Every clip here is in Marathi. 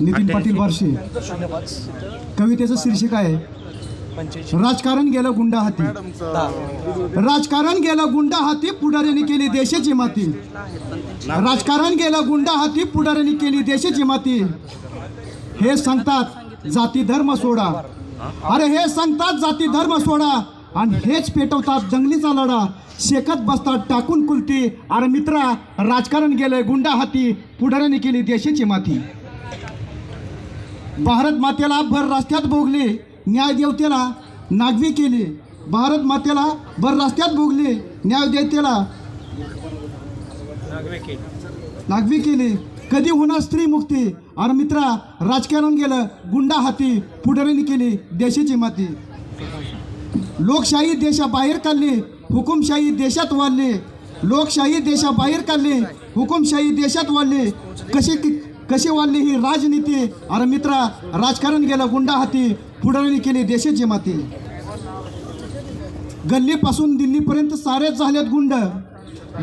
नितीन पाटील बारशे. कवितेचं शीर्षक आहे राजकारण गेलं गुंडा हाती. राजकारण गेलं गुंडा हाती पुढाऱ्यांनी केली देशाची माती. राजकारण गेलं गुंडा हाती पुढाऱ्यांनी केली देशाची माती. हे सांगतात जाती धर्म सोडा. अरे हे सांगतात जाती धर्म सोडा. आणि हेच पेटवतात जंगलीचा लढा. शेकत बसतात टाकून कुलती अरे मित्रा राजकारण गेलंय गुंडा हाती. पुढाऱ्यांनी केली देशाची माती. भारत मातेला भर रस्त्यात भोगले. न्याय देवतेला नागवी केली. भारत मातेला भर रस्त्यात भोगले. न्याय देवतेला नागवी केली. कधी होणार स्त्री मुक्ती? अरे मित्रा राजकारण गेलं गुंडा हाती. पुढाऱ्यांनी केली देशाची माती. लोकशाही देशाबाहेर काढली हुकुमशाही देशात वाढली. लोकशाही देशाबाहेर काढली हुकुमशाही देशात वाढली. कशी कशी वाढली ही राजनीती? अरे मित्रा राजकारण गेलं गुंडा हाती पुढारणी केली देशाची माती गल्लीपासून दिल्लीपर्यंत सारेच झालेत गुंड.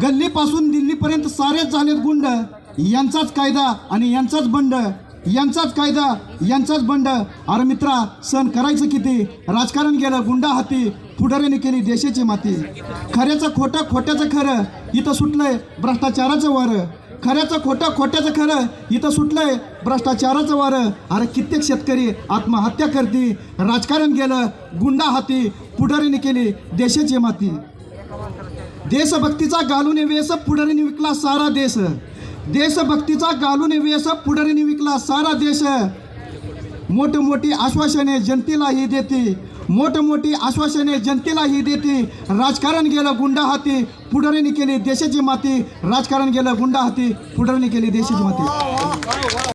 गल्लीपासून दिल्लीपर्यंत सारेच झालेत गुंड. यांचाच कायदा आणि यांचाच बंड. यांचाच कायदा यांचाच बंड. अरे मित्रा सण करायचं किती? राजकारण गेलं गुंडा हाती पुढाऱ्याने केली देशाची माती. खऱ्याचं खोटं खोट्याचं खरं. इथं सुटलंय भ्रष्टाचाराचं वारं. खऱ्याचं खोटं खोट्याचं खरं. इथं सुटलंय भ्रष्टाचाराचं वारं. अरे कित्येक शेतकरी आत्महत्या करते. राजकारण गेलं गुंडा हाती पुढारीने केली देशाची माती. देशभक्तीचा गालून वेस पुढारीने विकला सारा देश. देशभक्तीचा गालून वेस पुढारीने विकला सारा देश. मोठमोठी आश्वासने जनतेला ही देते. मोठमोठी आश्वासने जनतेला ही देते. राजकारण गेलं गुंडा हाती पुढारीने केली देशाची माती. राजकारण गेलं गुंडा हाती पुढारीने केली देशाची माती.